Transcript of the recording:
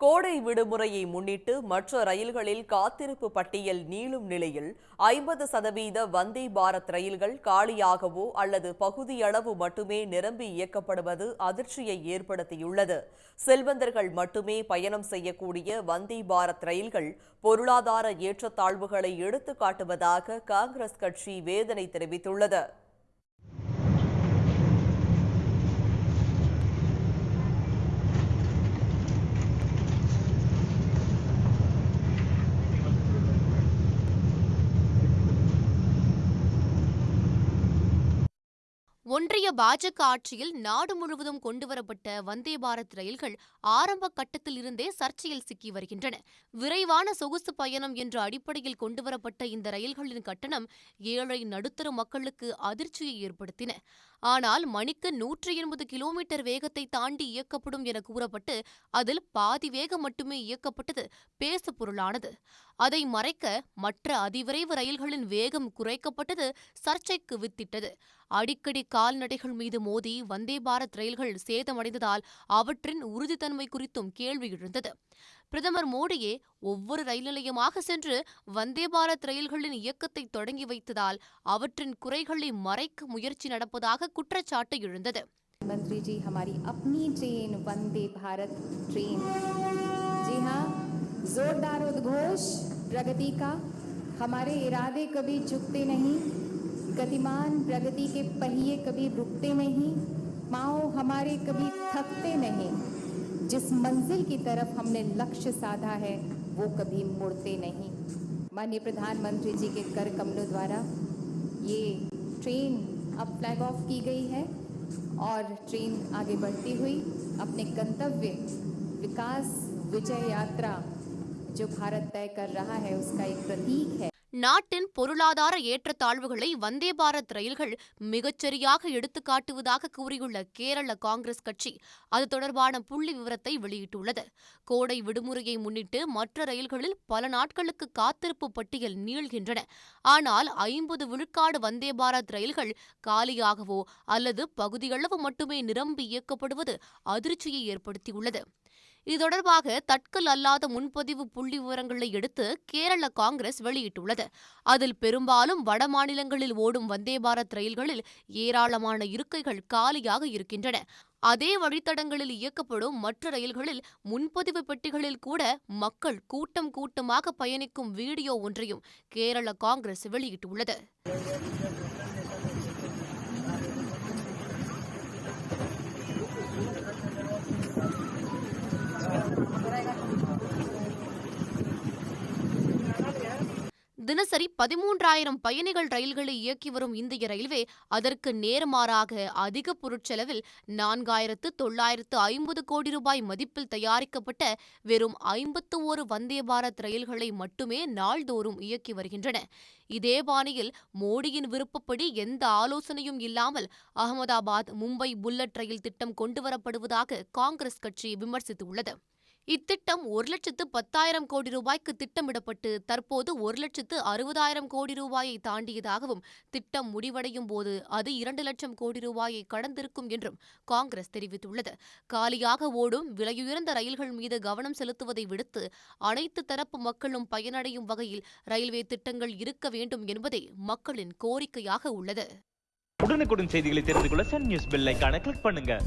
கோடை விடுமுறையை முன்னிட்டு மற்ற ரயில்களில் காத்திருப்பு பட்டியல் நீளும் நிலையில் ஐம்பது சதவீத வந்தே பாரத் ரயில்கள் காலியாகவோ அல்லது பகுதியளவு மட்டுமே நிரம்பி இயக்கப்படுவது அதிர்ச்சியை ஏற்படுத்தியுள்ளது. செல்வந்தர்கள் மட்டுமே பயணம் செய்யக்கூடிய வந்தே பாரத் ரயில்கள் பொருளாதார ஏற்றத்தாழ்வுகளை எடுத்துக்காட்டுவதாக காங்கிரஸ் கட்சி வேதனை தெரிவித்துள்ளது. ஒன்றிய பாஜக ஆட்சியில் நாடு முழுவதும் கொண்டுவரப்பட்ட வந்தே பாரத் ரயில்கள் ஆரம்ப கட்டத்தில் இருந்தே சர்ச்சையில் சிக்கி வருகின்றன. விரைவான சொகுசு பயணம் என்ற அடிப்படையில் கொண்டுவரப்பட்ட இந்த ரயில்களின் கட்டணம் ஏழை நடுத்தர மக்களுக்கு அதிர்ச்சியை ஏற்படுத்தின. ஆனால் மணிக்கு நூற்றி எண்பது கிலோமீட்டர் வேகத்தை தாண்டி இயக்கப்படும் என கூறப்பட்டு அதில் பாதி வேகம் மட்டுமே இயக்கப்பட்டது பேசு பொருளானது. அதை மறைக்க மற்ற அதிவிரைவு ரயில்களின் வேகம் குறைக்கப்பட்டது சர்ச்சைக்கு வித்திட்டது. அடிக்கடி கால்நடைகள் மீது மோதி வந்தே பாரத் ரயில்கள் சேதமடைந்ததால் அவற்றின் உறுதித்தன்மை குறித்தும் கேள்வி எழுந்தது. பிரதமர் மோடியே ஒவ்வொரு ரயில் நிலையமாக சென்று வந்தே பாரத் ரயில்களின் இயக்கத்தை தொடங்கி வைத்ததால் அவற்றின் குறைகளை மறைக்க முயற்சி நடப்பதாக குற்றச்சாட்டு எழுந்தது मंत्री जी हमारी अपनी ट्रेन वंदे भारत ट्रेन जी हाँ जोरदार उद्घोष प्रगति का हमारे इरादे कभी झुकते नहीं गतिमान प्रगति के पहिए कभी रुकते नहीं पाँव हमारे कभी थकते नहीं जिस मंजिल की तरफ़ हमने लक्ष्य साधा है, वो कभी मुड़ते नहीं। माननीय प्रधानमंत्री जी के कर कमलों द्वारा ये ट्रेन अब फ्लैग ऑफ़ की गई है और ट्रेन आगे बढ़ती हुई अपने गंतव्य, विकास, विजय यात्रा जो भारत तय कर रहा है, उसका एक प्रतीक है। நாட்டின் பொருளாதார ஏற்றத்தாழ்வுகளை வந்தே பாரத் ரயில்கள் மிகச்சரியாக எடுத்துக்காட்டுவதாக கூறியுள்ள கேரள காங்கிரஸ் கட்சி அது தொடர்பான புள்ளி விவரத்தை வெளியிட்டுள்ளது. கோடை விடுமுறையை முன்னிட்டு மற்ற ரயில்களில் பல நாட்களுக்கு காத்திருப்பு பட்டியல் நீள்கின்றன. ஆனால் ஐம்பது விழுக்காடு வந்தே பாரத் ரயில்கள் காலியாகவோ அல்லது பகுதியளவு மட்டுமே நிரம்பி இயக்கப்படுவது அதிர்ச்சியை ஏற்படுத்தியுள்ளது. இது தொடர்பாக தட்கல் அல்லாத முன்பதிவு புள்ளி விவரங்களை எடுத்து கேரள காங்கிரஸ் வெளியிட்டுள்ளது. அதில் பெரும்பாலும் வட மாநிலங்களில் ஓடும் வந்தே பாரத் ரயில்களில் ஏராளமான இருக்கைகள் காலியாக இருக்கின்றன. அதே வழித்தடங்களில் இயக்கப்படும் மற்ற ரயில்களில் முன்பதிவு பெட்டிகளில் கூட மக்கள் கூட்டம் கூட்டமாக பயணிக்கும் வீடியோ ஒன்றையும் கேரள காங்கிரஸ் வெளியிட்டுள்ளது. தினசரி பதிமூன்றாயிரம் பயணிகள் ரயில்களை இயக்கி வரும் இந்திய ரயில்வே அதற்கு நேர்மாறாக அதிக பொருட்செலவில் நான்காயிரத்து தொள்ளாயிரத்து ஐம்பது கோடி ரூபாய் மதிப்பில் தயாரிக்கப்பட்ட வெறும் ஐம்பத்து ஒரு வந்தே பாரத் ரயில்களை மட்டுமே நாள்தோறும் இயக்கி வருகின்றன. இதே பாணியில் மோடியின் விருப்பப்படி எந்த ஆலோசனையும் இல்லாமல் அகமதாபாத் மும்பை புல்லட் ரயில் திட்டம் கொண்டுவரப்படுவதாக காங்கிரஸ் கட்சி விமர்சித்துள்ளது. இத்திட்டம் ஒரு லட்சத்து பத்தாயிரம் கோடி ரூபாய்க்கு திட்டமிடப்பட்டு தற்போது ஒரு லட்சத்து அறுபதாயிரம் கோடி ரூபாயை தாண்டியதாகவும் திட்டம் முடிவடையும் போது அது இரண்டு லட்சம் கோடி ரூபாயை கடந்திருக்கும் என்றும் காங்கிரஸ் தெரிவித்துள்ளது. காலியாக ஓடும் விலையுயர்ந்த ரயில்கள் மீது கவனம் செலுத்துவதை விடுத்து அனைத்து தரப்பு மக்களும் பயனடையும் வகையில் ரயில்வே திட்டங்கள் இருக்க வேண்டும் என்பதே மக்களின் கோரிக்கையாக உள்ளது. உடனுக்குடன் செய்திகளை தெரிந்து கொள்ள சன் நியூஸ் பெல் கிளிக் பண்ணுங்க.